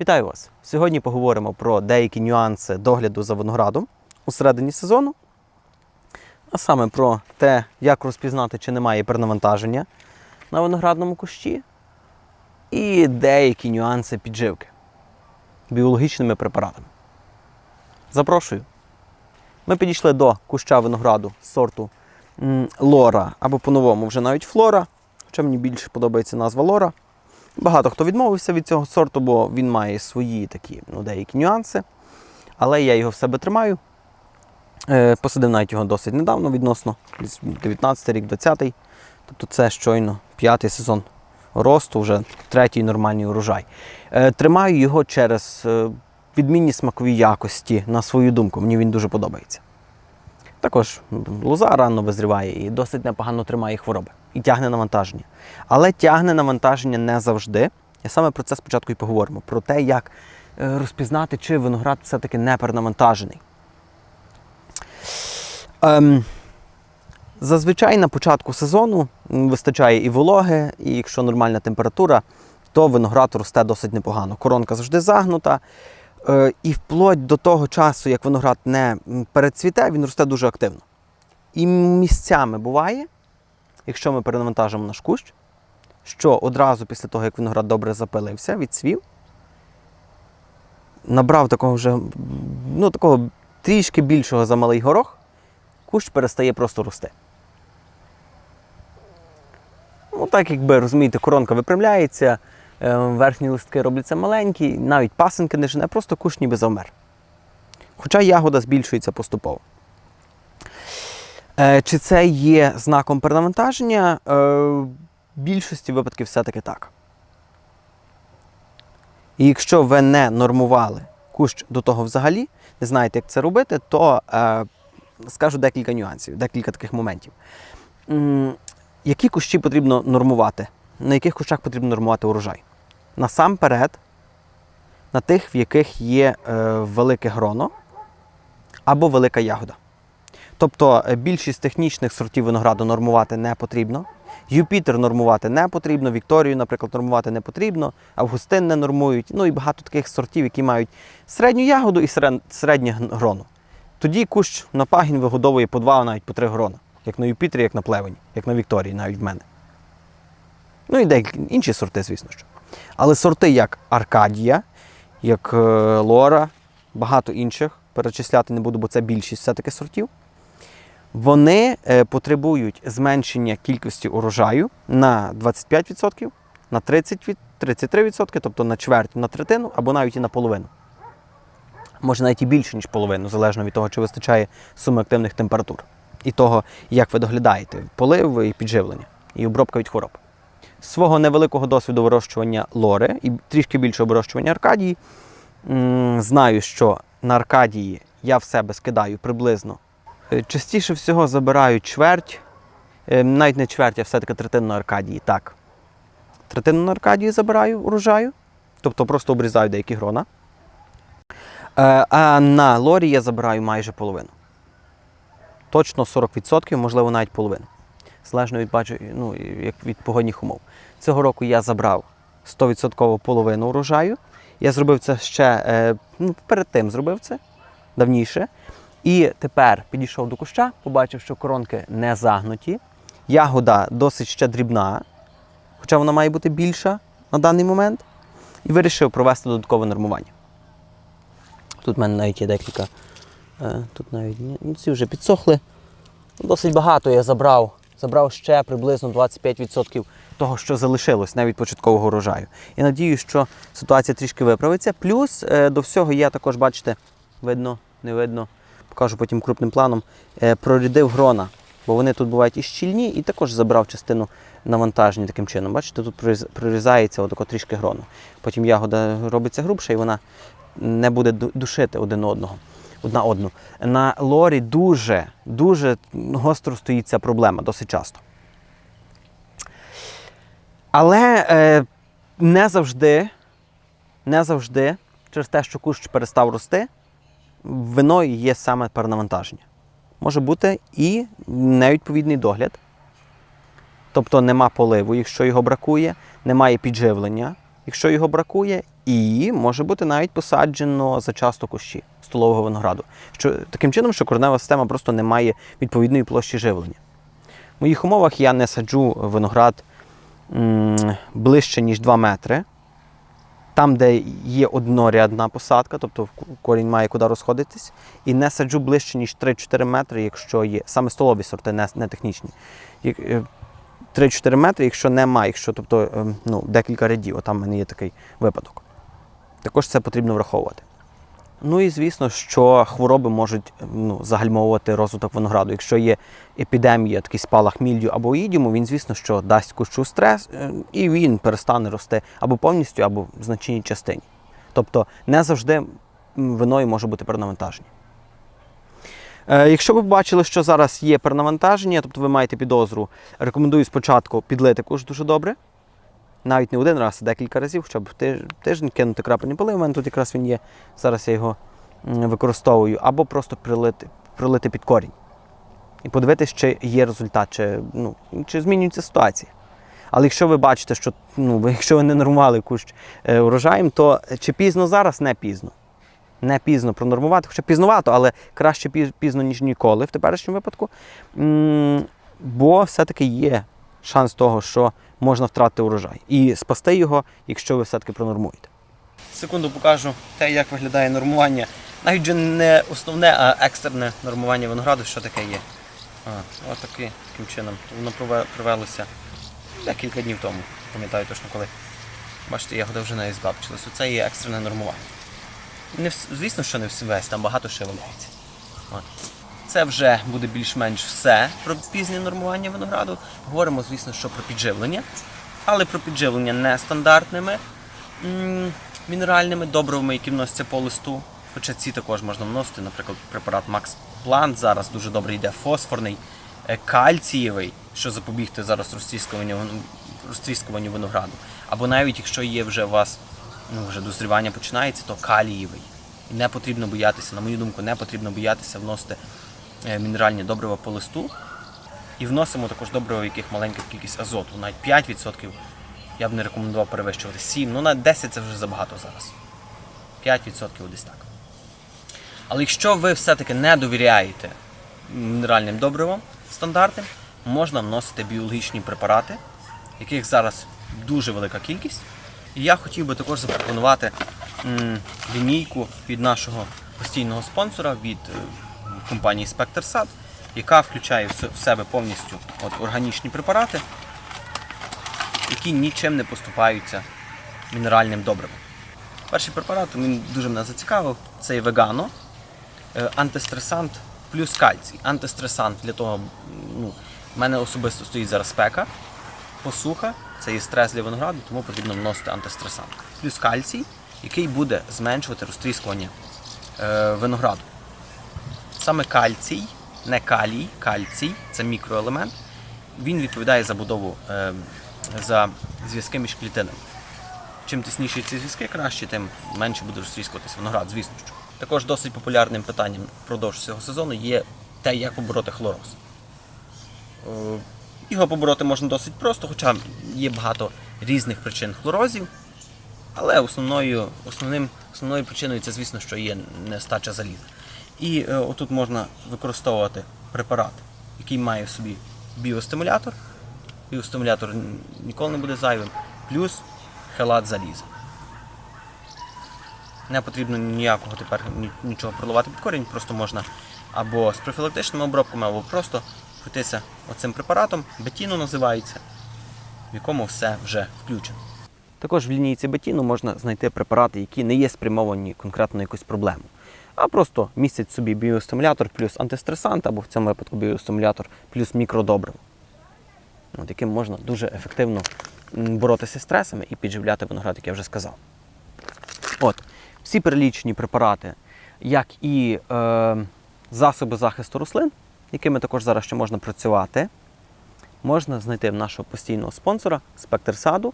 Вітаю вас! Сьогодні поговоримо про деякі нюанси догляду за виноградом у середині сезону, а саме про те, як розпізнати, чи немає перенавантаження на виноградному кущі, і деякі нюанси підживки біологічними препаратами. Запрошую. Ми підійшли до куща винограду сорту Лора або по-новому вже навіть Флора, хоча мені більше подобається назва Лора. Багато хто відмовився від цього сорту, бо він має свої такі ну, деякі нюанси. Але я його в себе тримаю. Е, посадив навіть його досить недавно відносно, десь 19 рік, 20-й. Тобто це щойно п'ятий сезон росту, вже третій нормальний урожай. Е, тримаю його через е, відмінні смакові якості, на свою думку. Мені він дуже подобається. Також лоза рано визріває і досить непогано тримає хвороби. І тягне навантаження. Але тягне навантаження не завжди. І саме про це спочатку і поговоримо: про те, як е, розпізнати, чи виноград все-таки не перенавантажений. Ем, зазвичай на початку сезону вистачає і вологи, і якщо нормальна температура, то виноград росте досить непогано. Коронка завжди загнута. Е, і вплоть до того часу, як виноград не перецвіте, він росте дуже активно. І місцями буває, якщо ми перенавантажимо наш кущ, що одразу після того, як виноград добре запилився, відцвів, набрав такого вже ну, такого трішки більшого за малий горох, кущ перестає просто рости. Ну, так якби розумієте, коронка випрямляється, е, верхні листки робляться маленькі, навіть пасинки не жене, просто кущ ніби завмер. Хоча ягода збільшується поступово. Е, Чи це є знаком перенавантаження? Е, В більшості випадків все-таки так. І якщо ви не нормували кущ до того взагалі, не знаєте, як це робити, то е, скажу декілька нюансів, декілька таких моментів. Які кущі потрібно нормувати? На яких кущах потрібно нормувати урожай? Насамперед, на тих, в яких є е, велике гроно або велика ягода. Тобто е, більшість технічних сортів винограду нормувати не потрібно. Юпітер нормувати не потрібно, Вікторію, наприклад, нормувати не потрібно, Августин не нормують. Ну і багато таких сортів, які мають середню ягоду і серед- середнє г- гроно. Тоді кущ на пагін вигодовує по два, а навіть по три грона. Як на Юпітері, як на плевені, як на Вікторії, навіть в мене. Ну і деякі інші сорти, звісно що. Але сорти як Аркадія, як е, Лора, багато інших перечисляти не буду, бо це більшість все-таки сортів. Вони е, потребують зменшення кількості урожаю на 25%, на 30%, 33%, тобто на чверть, на третину або навіть і на половину. Може навіть і більше, ніж половину, залежно від того, чи вистачає суми активних температур. І того, як ви доглядаєте полив і підживлення, і обробка від хвороб. Свого невеликого досвіду вирощування лори і трішки більшого вирощування Аркадії, знаю, що на Аркадії я в себе скидаю приблизно Частіше всього забираю чверть, е, навіть не чверть, а все-таки третину Аркадії. Так. Третину Аркадії забираю урожаю, тобто просто обрізаю деякі грона. Е, А на лорі я забираю майже половину. Точно 40%, можливо, навіть половину. Залежно від бачу, ну, як від погодних умов. Цього року я забрав 100% половину урожаю. Я зробив це ще е, ну, перед тим зробив це давніше. І тепер підійшов до куща, побачив, що коронки не загнуті. Ягода досить ще дрібна, хоча вона має бути більша на даний момент. І вирішив провести додаткове нормування. Тут в мене навіть є декілька. е, Тут навіть ну, ці вже підсохли. Досить багато я забрав. Забрав ще приблизно 25% того, що залишилось навіть початкового урожаю. І надію, що ситуація трішки виправиться. Плюс е, до всього я також, бачите, видно, не видно, покажу потім крупним планом, е, прорядив грона. Бо вони тут бувають і щільні, і також забрав частину навантаження таким чином. Бачите, тут прорізається отако трішки грону. Потім ягода робиться грубша і вона не буде душити один одного. Одна одну. На лорі дуже, дуже гостро стоїть ця проблема досить часто. Але е, не завжди, не завжди, через те, що кущ перестав рости, виною є саме перенавантаження. Може бути і невідповідний догляд. Тобто нема поливу, якщо його бракує, немає підживлення, якщо його бракує, І може бути навіть посаджено зачасто кущі столового винограду. Що, таким чином, що коренева система просто не має відповідної площі живлення. В моїх умовах я не саджу виноград м, ближче, ніж 2 метри. Там, де є однорядна посадка, тобто корінь має куди розходитись, і не саджу ближче, ніж 3-4 метри, якщо є саме столові сорти, не, не технічні. Е, 3-4 метри, якщо немає, якщо тобто, ем, ну, декілька рядів, там в мене є такий випадок. Також це потрібно враховувати. Ну і звісно, що хвороби можуть ну, загальмовувати розвиток винограду. Якщо є епідемія, такий спалах мільдю або ідіму, він, звісно, що дасть кущу стрес, е, і він перестане рости або повністю, або в значній частині. Тобто не завжди виною може бути перенавантаження. Е, Якщо ви бачили, що зараз є перенавантаження, тобто ви маєте підозру, рекомендую спочатку підлити куш дуже добре. Навіть не один раз, а декілька разів, щоб тиж- тиждень кинути крапельні поли. У мене тут якраз він є. Зараз я його використовую, або просто прилити, прилити під корінь. І подивитися, чи є результат, чи, ну, чи змінюється ситуація. Але якщо ви бачите, що ну, якщо ви не нормували кущ е, урожаєм, то чи пізно зараз, не пізно. Не пізно пронормувати, хоча пізнувато, але краще пізно, ніж ніколи в теперішньому випадку. М, Бо все-таки є шанс того, що можна втратити урожай. І спасти його, якщо ви все-таки пронормуєте. Секунду покажу те, як виглядає нормування. Навіть вже не основне, а екстрене нормування винограду, що таке є. А, от таким чином. Воно прове- провелося декілька днів тому, пам'ятаю точно коли. Бачите, ягода вже навіть збабчилась. Оце є екстрене нормування. Не звісно, що не весь, там багато ще валяється. Це вже буде більш-менш все про пізнє нормування винограду. Говоримо, звісно, що про підживлення, але про підживлення нестандартними мінеральними добривами, які вносяться по листу. Хоча ці також можна вносити, наприклад, препарат Max Plant зараз дуже добре йде фосфорний, е, кальцієвий, що запобігти зараз розтріскуванню, винограду. Або навіть якщо є вже у вас ну, вже дозрівання починається, то калієвий. І не потрібно боятися, на мою думку, не потрібно боятися вносити мінеральні добрива по листу. І вносимо також добрива, в яких маленька кількість азоту, навіть 5%. Я б не рекомендував перевищувати 7, ну на 10 це вже забагато зараз. 5% десь так. Але якщо ви все-таки не довіряєте мінеральним добривам стандартним, можна вносити біологічні препарати, яких зараз дуже велика кількість. І я хотів би також запропонувати лінійку від нашого постійного спонсора від е, компанії Sад, яка включає в себе повністю от, органічні препарати, які нічим не поступаються мінеральним добривом. Перший препарат він дуже мене зацікавив. Це вегано, е, антистресант плюс кальцій. Антистресант для того, ну, в мене особисто стоїть зараз спека, посуха, це є стрес для винограду, тому потрібно вносити антистресант. Плюс кальцій, який буде зменшувати розтріскування е, винограду. Саме кальцій, не калій, кальцій це мікроелемент. Він відповідає за будову е, за зв'язки між клітинами. Чим тісніші ці зв'язки, краще, тим менше буде розтріскуватись виноград, звісно що. Також досить популярним питанням впродовж цього сезону є те, як побороти хлороз. Е, Його побороти можна досить просто, хоча є багато різних причин хлорозів. Але основною, основним, основною причиною це, звісно, що є нестача заліза. І е, отут можна використовувати препарат, який має в собі біостимулятор. Біостимулятор ніколи не буде зайвим, плюс хелат заліза. Не потрібно ніякого тепер нічого проливати під корінь, просто можна або з профілактичними обробками, або просто пройтися оцим препаратом, бетіно називається, в якому все вже включено. Також в лінійці бетіну можна знайти препарати, які не є спрямовані конкретно якусь проблему, а просто містять собі біостимулятор плюс антистресант, або в цьому випадку біостимулятор плюс мікродобриво. От, яким можна дуже ефективно боротися з стресами і підживляти виноград, як я вже сказав. От, всі перелічені препарати, як і е, засоби захисту рослин, якими також зараз ще можна працювати, можна знайти в нашого постійного спонсора Спектр Саду.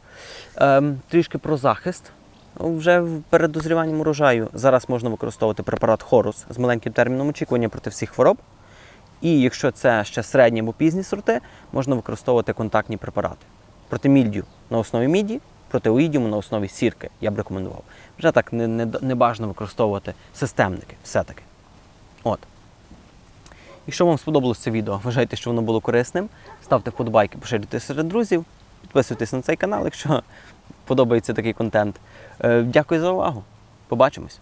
Ем, трішки про захист. Вже в- перед дозріванням урожаю зараз можна використовувати препарат Хорус з маленьким терміном очікування проти всіх хвороб. І якщо це ще середні або пізні сорти, можна використовувати контактні препарати. Проти мільдю на основі міді, протеоїдіуму на основі сірки я б рекомендував. Вже так не, не, не бажано використовувати системники, все-таки. От. Якщо вам сподобалось це відео, вважаєте, що воно було корисним, ставте вподобайки, поширюйте серед друзів, підписуйтесь на цей канал, якщо подобається такий контент. Е, Дякую за увагу. Побачимось!